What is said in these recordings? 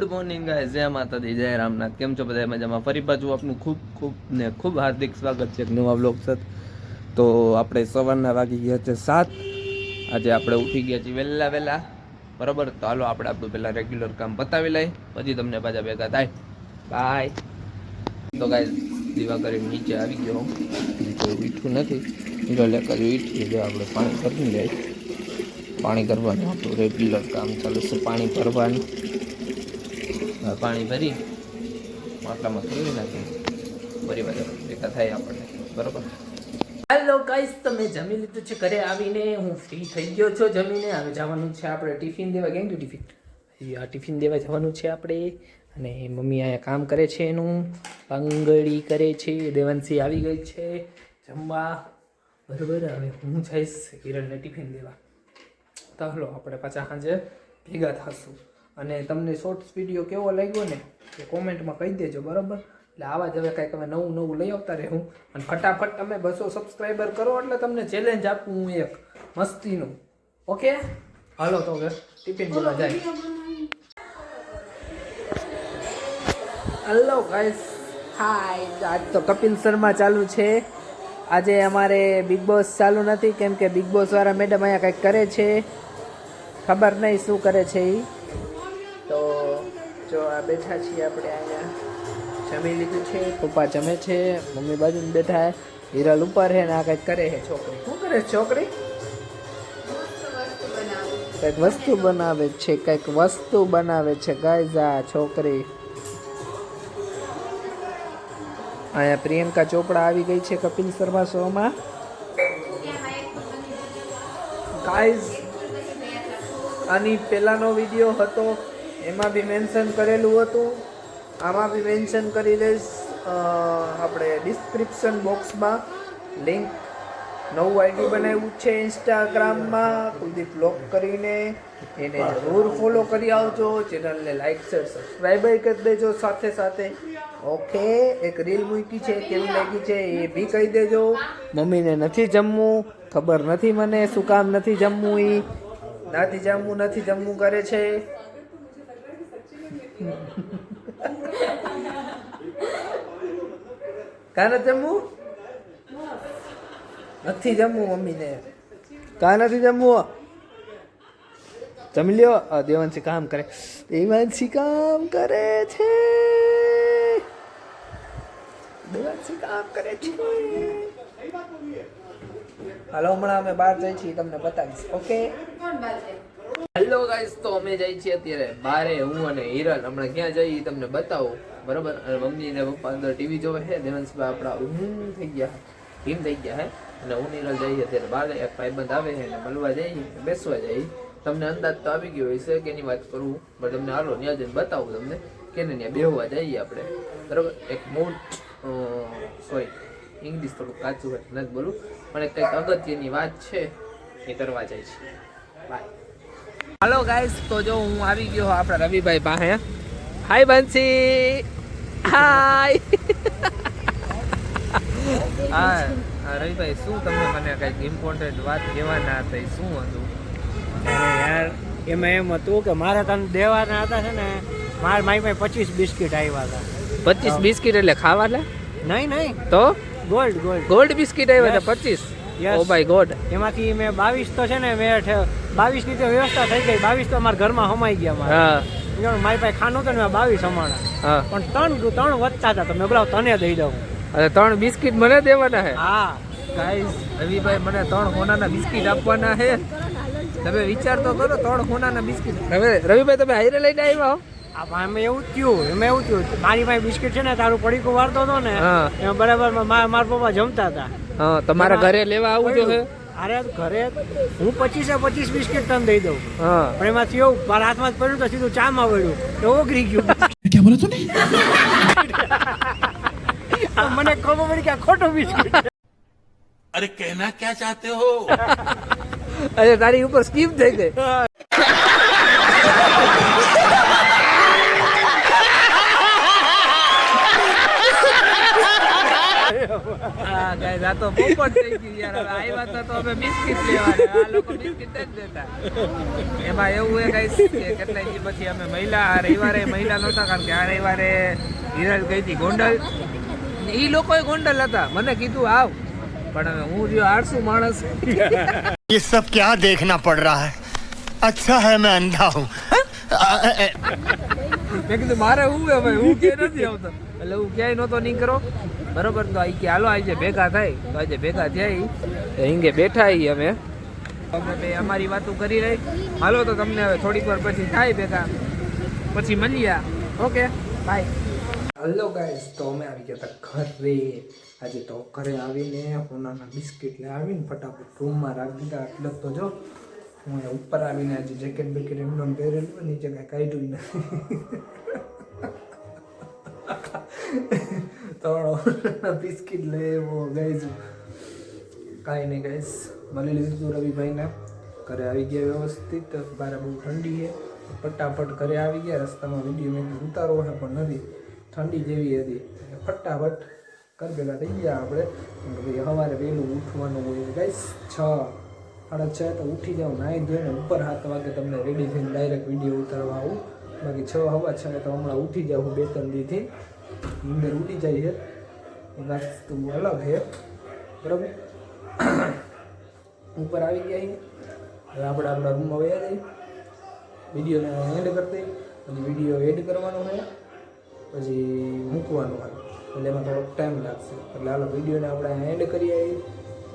Good morning ગાય જય માતાજી, જય રામનાથ. કેમ છો બધા મજામાં? ફરી પાછું આપનું ખૂબ ખૂબ ને ખૂબ હાર્દિક સ્વાગત છે એક નવા બ્લોગ સાથે. તો આપણે સવારના વાગી ગયા છે સાત. આજે આપણે ઉઠી ગયા છીએ વહેલા વહેલા. બરાબર? તો હાલો આપણે આપણું પહેલાં રેગ્યુલર કામ પતાવી લઈએ. પછી તમને પાછા ભેગા થાય. બાય તો ગાય દીવા કરીને નીચે આવી ગયો તો કોઈ મીઠું નથી. હીરો લેકર ઈઠી જો આપણે પાણી કરી લઈએ. પાણી કરવાનું આપણું રેગ્યુલર કામ ચાલુ છે. પાણી ભરવાનું. પાણી ભરી, માટલામાં ફેરવી નાખી બરી વાર ભેગા થાય આપણને. બરોબર? હેલો ગાઈસ તમે જમી લીધું છે? ઘરે આવીને હું ફ્રી થઈ ગયો છો જમીને. હવે જવાનું છે આપણે ટિફિન દેવા. કેમ કે ટિફિન આ ટિફિન દેવા જવાનું છે આપણે. અને મમ્મી અહીંયા કામ કરે છે એનું. પાંગળી કરે છે. દેવાંશી આવી ગઈ છે જમવા. બરોબર, હવે હું જઈશ કિરણને ટિફિન દેવા. તો હલો, આપણે પાછા સાંજે ભેગા થશું. અને તમને શોર્ટ્સ વીડિયો કેવો લાગ્યો ને એ કોમેન્ટમાં કહી દેજો બરાબર? એટલે આવા જ હવે કાંઈક અમે નવું નવું લઈ આવતા રહેવું અને ફટાફટ તમે બસો સબસ્ક્રાઈબર કરો એટલે તમને ચેલેન્જ આપું હું એક મસ્તીનું. ઓકે? હાલો તો હવે ટિફિન બોલા જાય. હલો ગાઈસ હાય આજ તો કપિલ શર્મા ચાલુ છે. આજે અમારે બિગ બોસ ચાલુ નથી કેમ કે બિગ બોસ વાળા મેડમ અહીંયા કંઈક કરે છે. ખબર નહીં શું કરે છે એ જો આ બેઠા છીએ આપણે અહીંયા. જમી લીધું છે? પપ્પા જમે છે, મમ્મી બાજુ બેઠા હિરલ ઉપર છે ને આ કંઈક કરે છે છોકરી. શું કરે છોકરી? કંઈક વસ્તુ બનાવે છે, કંઈક વસ્તુ બનાવે છે. ગાયઝા છોકરી. અહીંયા પ્રિયંકા ચોપડા આવી ગઈ છે કપિલ શર્મા શોમાં. ગાઈઝ, આની પહેલાંનો વીડિયો હતો એમાં બી મેન્શન કરેલું હતું. આમાં બી મેન્શન કરી દઈશ. આપણે ડિસ્ક્રિપ્શન બોક્સમાં લિંક નવું આઈડી બનાવ્યું છે ઇન્સ્ટાગ્રામમાં કુલદીપ બ્લોગ કરીને એને જરૂર ફોલો કરી આવજો. ચેનલને લાઈક શેર સબસ્ક્રાઈબ કરી દેજો સાથે સાથે. ઓકે, એક રીલ મૂકી છે, કેવી લાગી છે એ બી કહી દેજો. મમ્મીને નથી જમવું, ખબર નથી મને, શું કામ નથી જમવું એ નાથી જમવું, નથી જમવું કરે છે. કા નથી જમવું? નથી જમવું મમ્મીને. કા નથી જમવું? જમી લ્યો. દેવાંશી કામ કરે. દેવાંશી કામ કરે છે. દેવાંશી કામ કરે છે. હાલો, હમણાં અમે બહાર જઈ છીએ, તમને બતાવીશ. ઓકે? હેલો ગાઈસ તો અમે જઈ છીએ અત્યારે બારે, હું અને હિરલ. હમણાં ક્યાં જઈએ તમને બતાવું. બરોબર? અને મમ્મી ને પપ્પા અંદર ટીવી જોવે છે. દેવંશભાઈ આપણા ઊંઘ થઈ ગયા. ટીમ થઈ ગયા, હે? અને હું નિરલ જઈએ અત્યારે બારે. એક ભાઈબંધ આવે છે અને મળવા જઈએ બેસવા જઈએ તમને અંદાજ તો આવી ગયો હશે કે એની વાત કરું પણ તમને હાલો, ત્યાં જઈને બતાવું તમને કે ને ત્યાં બેહવા જઈએ આપણે. બરોબર? એક મોટ સોરી, ઇંગ્લિશ થોડું કાચું હોય, નથી બોલું પણ એક કંઈક અગત્યની વાત છે, એ કરવા જાય છે. બાય હાલો ગાઈસ તો જો હું આવી ગયો આપણા રવિભાઈ પાસે. હાય બંસી હાય હા રવિભાઈ શું તમને મને કંઈક ઇમ્પોર્ટન્ટ વાત કહેવાના હતા શું હતું? યાર એમાં એમ હતું કે મારે તને દેવાના હતા છે ને મારે માય પાસે પચીસ બિસ્કિટ આવ્યા હતા. પચીસ બિસ્કિટ એટલે ખાવાના? નહીં નહીં. તો? Gold gold. ગોલ્ડ બિસ્કિટ આવ્યા હતા પચીસ. Oh by God. એમાંથી મેં બાવીસ તો છે ને મેં બાવીસની તો વ્યવસ્થા થઈ ગઈ. બાવીસ તો અમારા ઘરમાં સમાઈ ગયા મારે. હા. મારી પાસે ખાનું હતું ને બાવીસ હમાણા હા. પણ ત્રણ ત્રણ વધતા હતા. તો મેં બોલાવ તને દઈ દઉં. અરે ત્રણ બિસ્કિટ મને દેવાના હે? હા. ગાઈસ રવિભાઈ મને ત્રણ હોનાના બિસ્કિટ આપવાના છે તમે વિચાર તો કરો ત્રણ હોનાના બિસ્કિટ. હવે રવિભાઈ તમે હાઈરે લઈને આવ્યા હો? એમાં એવું થયું એમાં એવું થયું. મારી પાસે બિસ્કિટ છે ને તારું પડીકું વાળતો હતો ને એમાં બરાબર મારા મારા પપ્પા જમતા હતા. હા તમારા ઘરે લેવા આવું જો હે? અરે ઘરે હું પચીસે પચીસ બિસ્કિટ તને દઈ દઉં. પણ એમાંથી એવું મારા હાથમાં જ પડ્યું તો સીધું ચામ વળ્યું. તો ઓગરી ગયું. ક્યાં બોલો તું મને ખબર પડી કે ખોટો બિસ્કિટ અરે કહેના ક્યાં ચાહતે હો? અરે તારી ઉપર સ્કીમ થઈ ગઈ. હા ગાઈસ આ તો પોપટ થઈ ગયું યાર હવે આવ્યા હતા તો અમે બિસ્કિટ લેવાના આ લોકો બિસ્કિટ જ દેતા એમાં એવું એ ગાઈસ કે કેટલાય દી પછી અમે મહિલા આ રવિવારે મહિલા નહોતા કારણ કે આ રવિવારે હિરલ ગઈ હતી ગોંડલ એ લોકોએ ગોંડલ હતા મને કીધું આવ પણ હવે હું રહ્યો આળસુ માણસ ये सब क्या देखना पड़ रहा है अच्छा है मैं अंधा हूँ મેં કીધું મારે હું હે ભાઈ હું ક્યાંય નથી આવતો એટલે હું ક્યાંય નહોતો નહીં કરો બરોબર, તો અહીં કે હાલો, આજે ભેગા થાય. તો આજે ભેગા થયા હિંગે બેઠા ઈ અમે. અમે બે અમારી વાતો કરી રહી. હાલો, તો તમને હવે થોડીક વાર પછી થાય ભેગા. પછી મળીએ. Okay, by. હલો ગાઈસ તો અમે આવી ગયા હતા ઘરે. આજે તો ઘરે આવીને હોનાના બિસ્કિટ લઈ આવીને ફટાફટ રૂમમાં રાખી દીધા. એટલે તો જો, હું ઉપર આવીને આજે જેકેટ બેકેટ એમનો પહેરેલું નીચે કાંઈ કાઢ્યું નથી. તો બિસ્કિટ લઈ એવો કાંઈ નહીં ગાઈઝ મળી લીધું હતું રવિભાઈને. ઘરે આવી ગયા વ્યવસ્થિત. બારે બહુ ઠંડી છે. ફટાફટ ઘરે આવી ગયા. રસ્તામાં વીડિયો મેં ઉતારો છે પણ નથી. ઠંડી જેવી હતી. ફટાફટ કર થઈ ગયા આપણે. ભાઈ સવારે વહેલું ઉઠવાનું હોય. ગાઈસ છ, સાડા છ તો ઉઠી જાઉં નાહી ધોઈને ઉપર સાત વાગે તમને રેડી થઈને ડાયરેક્ટ વીડિયો ઉતારવા આવું. બાકી છ હવા છ તો હમણાં ઉઠી જાઉં બે ત્રણ દીથી. નીંદર ઉડી જાય છે. વસ્તુ અલગ છે. બરાબર? ઉપર આવી ગયા હવે આપણે આપણા રૂમમાં વયા જઈએ. વિડીયોને એન્ડ કરી દઈએ. પછી વીડિયો એડ કરવાનો હોય પછી મૂકવાનું હોય એટલે એમાં થોડોક ટાઈમ લાગશે. એટલે હાલો વિડીયોને આપણે એન્ડ કરી આવીએ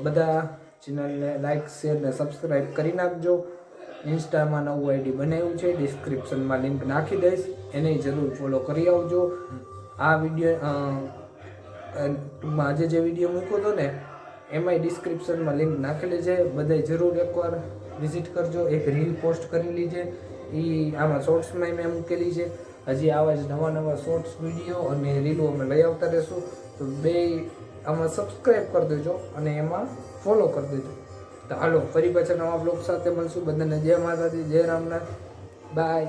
બધા ચેનલને લાઇક શેર ને સબસ્ક્રાઈબ કરી નાખજો. ઇન્સ્ટામાં નવું આઈડી બનાવ્યું છે. ડિસ્ક્રિપ્શનમાં લિંક નાખી દઈશ. એને જરૂર ફોલો કરી આવજો. આ વીડિયો ટૂંકમાં આજે જે વીડિયો મૂક્યો હતો ને, એમાંય ડિસ્ક્રિપ્શનમાં લિંક નાખેલી છે. બધાય જરૂર એકવાર વિઝિટ કરજો. એક રીલ પોસ્ટ કરેલી છે. એ આમાં શોર્ટ્સમાં મેં મૂકેલી છે. હજી આવા જ નવા નવા શોર્ટ્સ વીડિયો અને રીલો અમે લઈ આવતા રહીશું. તો બે આમાં સબસ્ક્રાઈબ કરી દેજો અને એમાં ફોલો કરી દેજો. તો હાલો, ફરી પાછા નવા બ્લોગ સાથે મળશું. બધાને જય માતાજી, જય રામનાથ. બાય